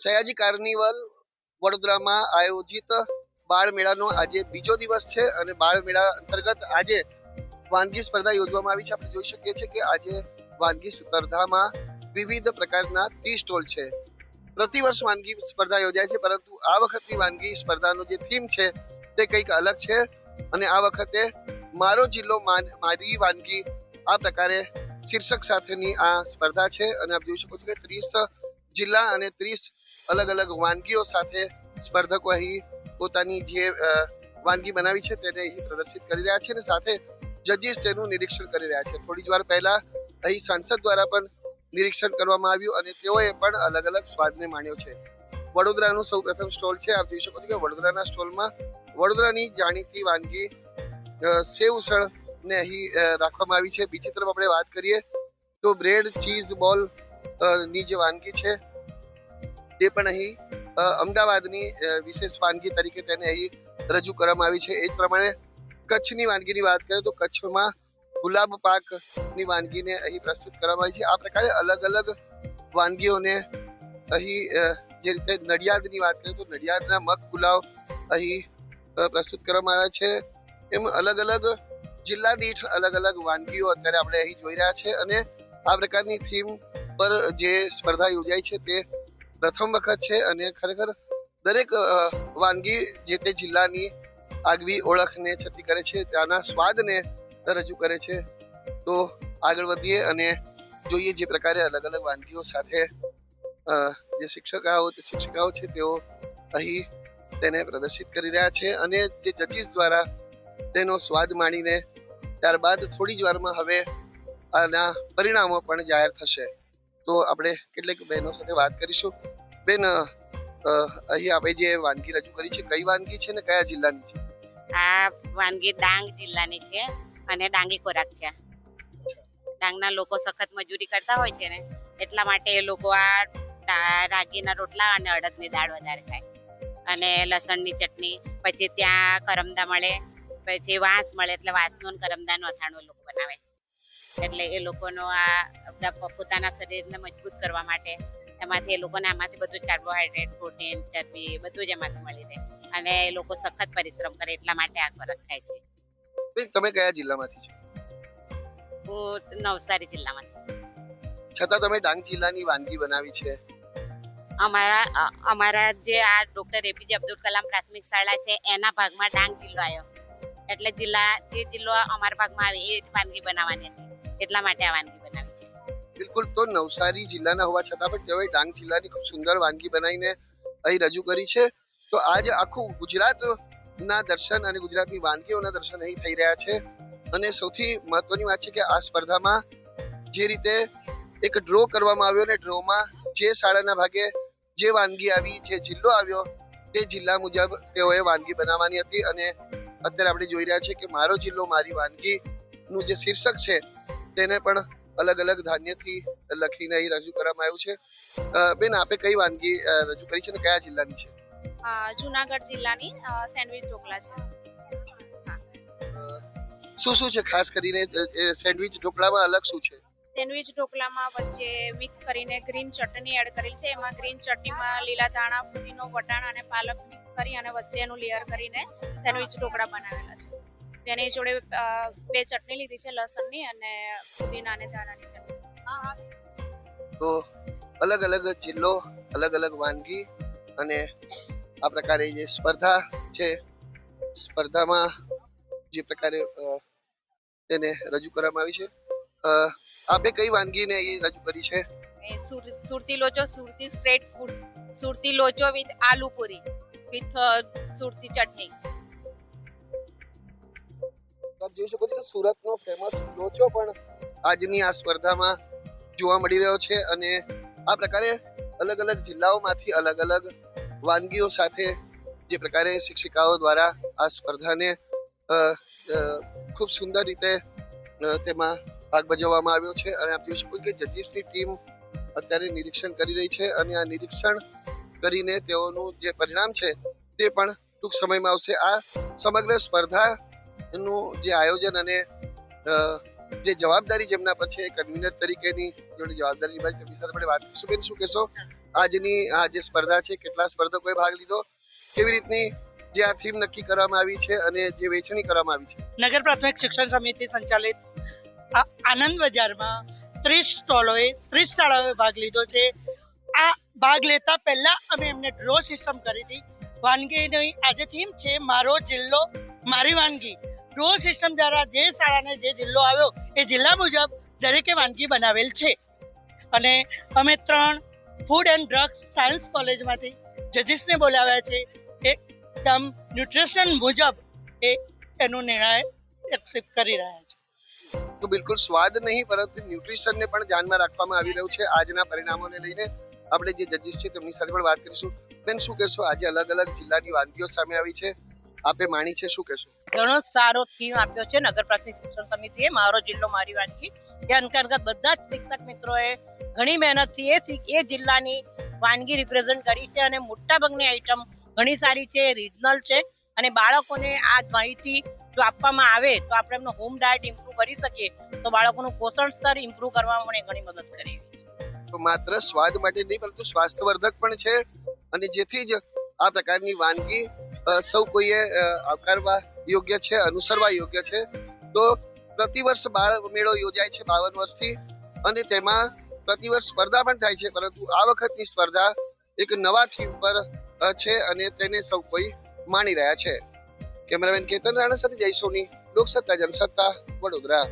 Sayaji carnival વડોદરામાં આયોજિત બાળ મેળાનો આજે બીજો દિવસ છે અને બાળ મેળા અંતર્ગત આજે વાનગી સ્પર્ધા યોજવામાં આવી છે. આપણે જોઈ શકીએ છીએ કે આજે વાનગી સ્પર્ધામાં વિવિધ પ્રકારના ટી સ્ટોલ છે. પ્રતિવર્ષ વાનગી સ્પર્ધા યોજાય છે, પરંતુ આ વખતની વાનગી સ્પર્ધાનો જે થીમ છે તે કંઈક અલગ છે અને આ વખતે મારો જિલ્લો મારી વાનગી આ પ્રકારે શીર્ષક સાથેની આ સ્પર્ધા છે અને આપ જોઈ શકો છો કે ત્રીસ જિલ્લા અને ત્રીસ અલગ અલગ વાનગીઓ સાથે સ્પર્ધકો અહીં પોતાની જે વાનગી બનાવી છે તેને અહીં પ્રદર્શિત કરી રહ્યા છે અને સાથે જજીસ તેનું નિરીક્ષણ કરી રહ્યા છે. થોડી જ વાર પહેલા અહીં સાંસદ દ્વારા પણ નિરીક્ષણ કરવામાં આવ્યું અને તેઓએ પણ અલગ અલગ સ્વાદને માણ્યો છે. વડોદરાનું સૌ પ્રથમ સ્ટોલ છે, આપ જોઈ શકો છો કે વડોદરાના સ્ટોલમાં વડોદરાની જાણીતી વાનગી સેવ ઉસળ ને અહીં રાખવામાં આવી છે. બીજી તરફ આપણે વાત કરીએ તો બ્રેડ, ચીઝ, બોલની જે વાનગી છે તે પણ અહીં અમદાવાદની વિશેષ વાનગી તરીકે તેને અહીં રજૂ કરવામાં આવી છે. એ જ પ્રમાણે કચ્છની વાનગીની વાત કરીએ તો કચ્છમાં ગુલાબ પાકની વાનગીને અહીં પ્રસ્તુત કરવામાં આવી છે. આ પ્રકારે અલગ અલગ વાનગીઓને અહીં જે રીતે નડિયાદની વાત કરીએ તો નડિયાદના મગ પુલાવ અહીં પ્રસ્તુત કરવામાં આવ્યા છે. એમ અલગ અલગ જિલ્લા દીઠ અલગ અલગ વાનગીઓ અત્યારે આપણે અહીં જોઈ રહ્યા છે અને આ પ્રકારની થીમ પર જે સ્પર્ધા યોજાઈ છે તે પ્રથમ વખત છે અને ખરેખર દરેક વાનગી જે તે જિલ્લાની આગવી ઓળખને છતી કરે છે, ત્યાંના સ્વાદને રજૂ કરે છે. તો આગળ વધીએ અને જોઈએ જે પ્રકારે અલગ અલગ વાનગીઓ સાથે જે શિક્ષકાઓ શિક્ષિકાઓ છે તેઓ અહીં તેને પ્રદર્શિત કરી રહ્યા છે અને જે જજીસ દ્વારા તેનો સ્વાદ માણીને ત્યારબાદ થોડી જ વારમાં હવે આના પરિણામો પણ જાહેર થશે. તો આપણે કેટલીક બહેનો સાથે વાત કરીશું. બેન અહીં આપણે જે વાનગી રજૂ કરી છે, કઈ વાનગી છે ને કયા જિલ્લાની છે? આ વાનગી ડાંગ જિલ્લાની છે અને ડાંગી ખોરાક છે. ડાંગના લોકો સખત મજૂરી કરતા હોય છે ને, એટલા માટે એ લોકો આ રાગીના રોટલા અને અડદની દાળ વધારે ખાય. અને લસણની ચટણી, પછી ત્યાં કરમદા મળે, પછી વાંસ મળે, એટલે વાંસનું કરમદાનું અથાણું લોકો બનાવે. એટલે એ લોકોનો આ પોતાના શરીરને મજબૂત કરવા માટે એમાંથી એ લોકોને આમાંથી બધું કાર્બોહાઈડ્રેટ પ્રોટીન ચરબી બધું જ એમાંથી મળી રહે. અને એ લોકો સખત પરિશ્રમ કરે એટલા માટે આ ફરક થાય છે. તમે કયા જિલ્લામાંથી છો? હું નવસારી જિલ્લામાંથી. છતાં તમે ડાંગ જિલ્લાની વાનગી બનાવી છે. અમારા અમારા જે આ ડોક્ટર એપીજે અબ્દુલ કલામ પ્રાથમિક શાળા છે એના ભાગમાં ડાંગ જિલ્લો આવ્યો. એટલે જિલ્લા જે જિલ્લો અમારા ભાગમાં આવે એ વાનગી બનાવવાની હતી. એટલા માટે આ વાનગી બિલકુલ, તો નવસારી જિલ્લાના હોવા છતાં પણ તેઓએ ડાંગ જિલ્લાની ખૂબ સુંદર વાનગી બનાવીને અહીં રજૂ કરી છે. તો આજે આખું ગુજરાતના દર્શન અને ગુજરાતની વાનગીઓના દર્શન અહીં થઈ રહ્યા છે. અને સૌથી મહત્વની વાત છે કે આ સ્પર્ધામાં જે રીતે એક ડ્રો કરવામાં આવ્યો ને ડ્રોમાં જે શાળાના ભાગે જે વાનગી આવી, જે જિલ્લો આવ્યો, તે જિલ્લા મુજબ તેઓએ વાનગી બનાવવાની હતી. અને અત્યારે આપણે જોઈ રહ્યા છીએ કે મારો જિલ્લો, મારી વાનગી નું જે શીર્ષક છે, તેને પણ અલગ અલગ ધાન્યથી લખીને અહીં રજૂ કરવામાં આવ્યું છે. બેન આપે કઈ વાનગી રજૂ કરી છે અને કયા જિલ્લાની છે? જુનાગઢ જિલ્લાની સેન્ડવિચ ઢોકળા છે. શું શું છે ખાસ કરીને સેન્ડવિચ ઢોકળામાં અલગ શું છે? સેન્ડવિચ ઢોકળામાં વચ્ચે મિક્સ કરીને ગ્રીન ચટણી એડ કરેલ છે. એમાં ગ્રીન ચટણીમાં લીલા ધાણા ફુદીનો વટાણા અને પાલક મિક્સ કરી અને વચ્ચે એનું લેયર કરીને સેન્ડવિચ ઢોકળા બનાવેલા છે. જેની જોડે બે ચટણી લીધી છે લસણની અને ફુદીના અને ધાણાની ચટણી. તો અલગ અલગ જિલ્લો અલગ અલગ વાનગી અને આ પ્રકારે જે સ્પર્ધા છે સ્પર્ધામાં જે પ્રકારે તેને રજૂ કરવામાં આવી છે. આપે કઈ વાનગીને એ રજૂ કરી છે? Surti locho Surti street food Surti locho with aloo puri with Surti chutney. આપ જોઈ શકો છો સુરતનો ફેમસ લોચો પણ આજની આ સ્પર્ધામાં જોવા મળી રહ્યો છે અને આ પ્રકારે અલગ અલગ જિલ્લાઓમાંથી અલગ અલગ વાનગીઓ સાથે જે પ્રકારે શિક્ષિકાઓ દ્વારા આ સ્પર્ધાને ખૂબ સુંદર રીતે તેમાં ભાગ ભજવવામાં આવ્યો છે અને આપ જોઈ શકો કે જજીસની ટીમ અત્યારે નિરીક્ષણ કરી રહી છે અને આ નિરીક્ષણ કરીને તેઓનું જે પરિણામ છે તે પણ ટૂંક સમયમાં આવશે. આ સમગ્ર સ્પર્ધા નું જે આયોજન અને જે જવાબદારી જેમના પર છે કન્વીનર તરીકેની જોડે જવાબદારી નિભાવી તેમની સાથે આપણે વાત કરીશું બેન શું કહેશો? આજની આ જે સ્પર્ધા છે, કેટલા સ્પર્ધકોએ ભાગ લીધો? કેવી રીતની જે આ થીમ નક્કી કરવામાં આવી છે અને જે વેચણી કરવામાં આવી છે? નગર પ્રાથમિક શિક્ષણ સમિતિ સંચાલિત આનંદ બજારમાં ત્રીસ સ્ટોલોએ, ત્રીસ શાળાઓએ ભાગ લીધો છે. આ ભાગ લેતા પહેલા અમે એમને ડ્રો સિસ્ટમ કરી હતી. વાનગીની આજે થીમ છે, મારો જિલ્લો, મારી વાનગી. ડ્રો સિસ્ટમ દ્વારા જે શાળાને જે જિલ્લો આવ્યો, એ જિલ્લા મુજબ દરેકે વાનગી બનાવેલ છે. અને અમે ત્રણ ફૂડ એન્ડ ડ્રગ્સ સાયન્સ કોલેજમાંથી જજીસને બોલાવ્યા છે. એકદમ ન્યુટ્રિશન મુજબ એ એનો નિર્ણય એક્સેપ્ટ કરી રહ્યા છે. તો બિલકુલ સ્વાદ નહીં, પરંતુ ન્યુટ્રિશનને પણ ધ્યાનમાં રાખવામાં આવી રહ્યું છે. આજના પરિણામોને લઈને આપણે જે જજીસ છે તેમની સાથે પણ વાત કરીશું. બેન, શું કહેશો? આજે અલગ અલગ જિલ્લાની વાનગીઓ સામે આવી છે. આપે માણી છે શું કહેશો? ઘણો સારો થીમ આપ્યો છે નગર પ્રાથમિક શિક્ષણ સમિતિએ મારો જિલ્લો મારી વાનગી. એ અંતર્ગત બધા જ શિક્ષક મિત્રોએ ઘણી મહેનતથી એ એ જિલ્લાની વાનગી રિપ્રેઝન્ટ કરી છે અને મોટાભાગની આઈટમ ઘણી સારી છે રિજનલ છે. અને બાળકોને આ માહિતી જો આપવામાં આવે તો આપણે એમનો હોમ ડાયટ ઇમ્પ્રૂવ કરી શકીએ. તો બાળકોનું પોષણ સ્તર ઇમ્પ્રૂવ કરવામાં મને ઘણી મદદ કરી તો માત્ર સ્વાદ માટે નહીં પરંતુ સ્વાસ્થ્યવર્ધક પણ છે. અને જેથી જ આ પ્રકારની વાનગી સૌ કોઈએ આવકારવા યોગ્ય છે, અનુસરવા યોગ્ય છે. તો પ્રતિવર્ષ બાળ મેળો યોજાય છે બાવન વર્ષથી અને તેમાં પ્રતિવર્ષ સ્પર્ધા પણ થાય છે, પરંતુ આ વખતની સ્પર્ધા એક નવા થીમ પર છે અને તેને સૌ કોઈ માણી રહ્યા છે. કેમેરામેન કેતન રાણા સાથે જય સોની, લોકસત્તા, જનસત્તા, વડોદરા.